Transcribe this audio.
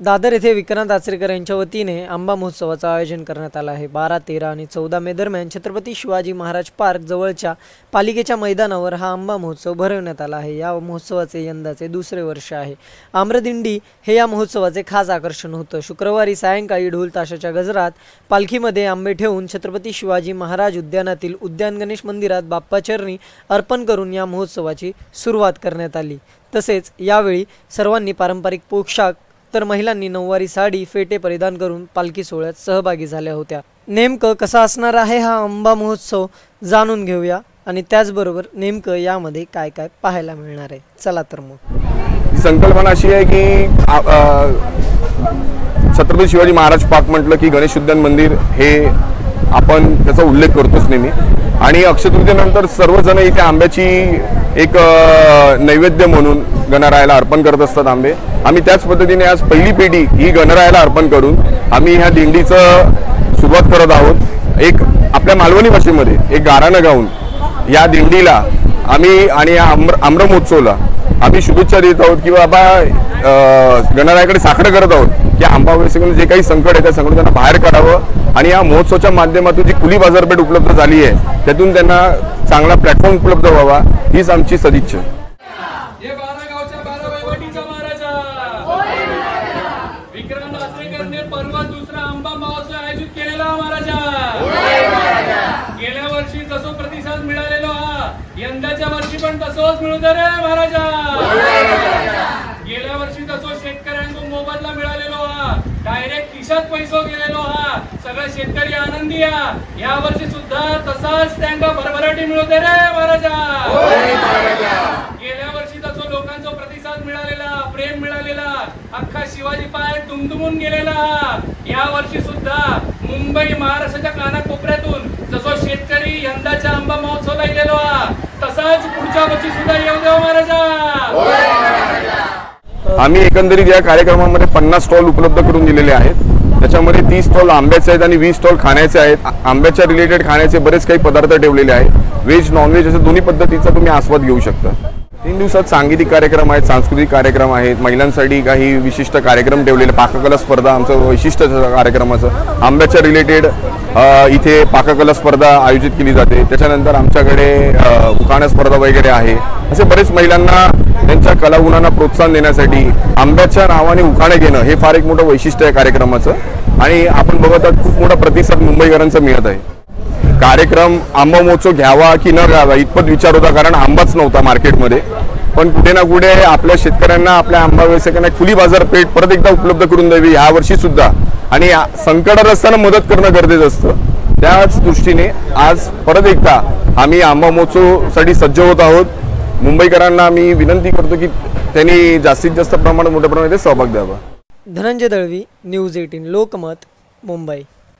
दादर येथे विक्रांत आचरेकर यांच्या वतीने आंबा महोत्सवाचं आयोजन करण्यात आलं आहे. बारा तेरा आणि चौदा मे दरम्यान छत्रपती शिवाजी महाराज पार्क जवळच्या पालिकेच्या मैदानावर हा आंबा महोत्सव भरवण्यात आला आहे. या महोत्सवाचे यंदाचे दुसरे वर्ष आहे. आम्रदिंडी हे या महोत्सवाचे खास आकर्षण होतं. शुक्रवारी सायंकाळी ढोल ताशाच्या गजरात पालखीमध्ये आंबे ठेवून छत्रपती शिवाजी महाराज उद्यानातील उद्यान गणेश मंदिरात बाप्पाचरणी अर्पण करून या महोत्सवाची सुरुवात करण्यात आली. तसेच यावेळी सर्वांनी पारंपरिक पोशाख तर महिलांनी नऊवारी साडी फेटे परिधान करून पालखी सोहळ्यात सहभागी झाल्या होत्या. नेमकं कसा असणार आहे हा अंबा महोत्सव जाणून घेऊया आणि त्याचबरोबर नेमकं यामध्ये काय काय पाहायला मिळणार आहे. चला तर मग. संकल्पना अशी आहे की छत्रपती शिवाजी महाराज पार्क म्हटलं की गणेश उद्यान मंदिर हे आपण त्याचा उल्लेख करतोच नेहमी. आणि अक्षतृतीनंतर सर्वजण इथे आंब्याची एक नैवेद्य म्हणून गणरायाला अर्पण करत असतात आंबे. आम्ही त्याच पद्धतीने आज पहिली पिढी ही गणरायाला अर्पण करून आम्ही ह्या दिंडीचं सुरुवात करत आहोत. एक आपल्या मालवणी भाषेमध्ये एक गाराणं गाऊन या दिंडीला आम्ही आणि या आम्र आम्रमहोत्सवला आम्ही शुभेच्छा देत आहोत की बाबा गणरायाकडे साखर करत आहोत की आंबा वगैरे जे काही संकट आहे त्या संकट त्यांना बाहेर काढावं आणि या महोत्सवाच्या माध्यमातून जी खुली बाजारपेठ उपलब्ध झाली आहे त्यातून त्यांना चांगला प्लॅटफॉर्म उपलब्ध व्हावा हीच आमची सदिच्छा गावच्या बारा वैवटीचा महाराजा. विक्रम आचरेकरने परवा दुसरा आंबा महोत्सव आयोजित केलेला महाराजा. गेल्या वर्षी जसो प्रतिसाद मिळालेलो हा यंदाच्या वर्षी पण तसोच मिळू दे रे महाराजा. गेल्या वर्षी तसो शेतकऱ्यांना मोबदला मिळालेलो हा डायरेक्ट खिशात पैसो गेलेलो हा. सगळे शेतकरी आनंदी या वर्षी सुद्धा तसाच त्यांना भरभराटी मिळू दे रे महाराजा गेल्या वर्षी त्याचा लोकांचा प्रतिसाद मिळालेला प्रेम मिळालेला अख्खा शिवाजी पाय तुमतुमून गेलेला या वर्षी सुद्धा मुंबई महाराष्ट्राच्या कानाकोपऱ्यातून जसो शेतकरी यंदाच्या आंबा महोत्सवला गेलेलो तसाच पुढच्या वर्षी सुद्धा येऊ महाराजा. आम्ही एकंदरीत या कार्यक्रमामध्ये पन्नास स्टॉल उपलब्ध करून दिलेले आहेत. त्याच्यामध्ये तीस स्टॉल आंब्याचे आहेत आणि वीस स्टॉल खाण्याचे आहेत. आंब्याच्या रिलेटेड खाण्याचे बरेच काही पदार्थ ठेवलेले आहेत. व्हेज नॉनव्हेज अशा दोन्ही पद्धतीचा तुम्ही आस्वाद घेऊ शकता. दिवसात सांगीतिक कार्यक्रम आहेत सांस्कृतिक कार्यक्रम आहेत महिलांसाठी काही विशिष्ट कार्यक्रम ठेवलेले पाककला स्पर्धा आमचं वैशिष्ट्य कार्यक्रमाचं. आंब्याच्या रिलेटेड इथे पाककला स्पर्धा आयोजित केली जाते. त्याच्यानंतर आमच्याकडे उखाण्या स्पर्धा वगैरे आहे. असे बरेच महिलांना त्यांच्या कलागुणांना प्रोत्साहन देण्यासाठी आंब्याच्या नावाने उखाणे घेणं हे फार एक मोठं वैशिष्ट्य आहे कार्यक्रमाचं. आणि आपण बघत आहोत खूप मोठा प्रतिसाद मुंबईकरांचा मिळत आहे. कार्यक्रम आंबा महोत्सव घ्यावा की न घ्यावा इतपत विचार होता कारण आंबाच नव्हता मार्केटमध्ये. पण कुठे ना कुठे आपल्या शेतकऱ्यांना आपल्या आंबा व्यावसायिकांना खुली बाजारपेठ परत एकदा उपलब्ध करून द्यावी यावर्षी सुद्धा. आणि संकटात असताना मदत करणं गरजेचं असतं. त्याच दृष्टीने आज परत एकदा आम्ही आंबा महोत्सवसाठी सज्ज होत आहोत. मुंबईकरांना आम्ही विनंती करतो की त्यांनी जास्तीत जास्त प्रमाणात मोठ्या प्रमाणात सहभाग द्यावा. Dhananjay Dalvi news eighteen Lokmat Mumbai.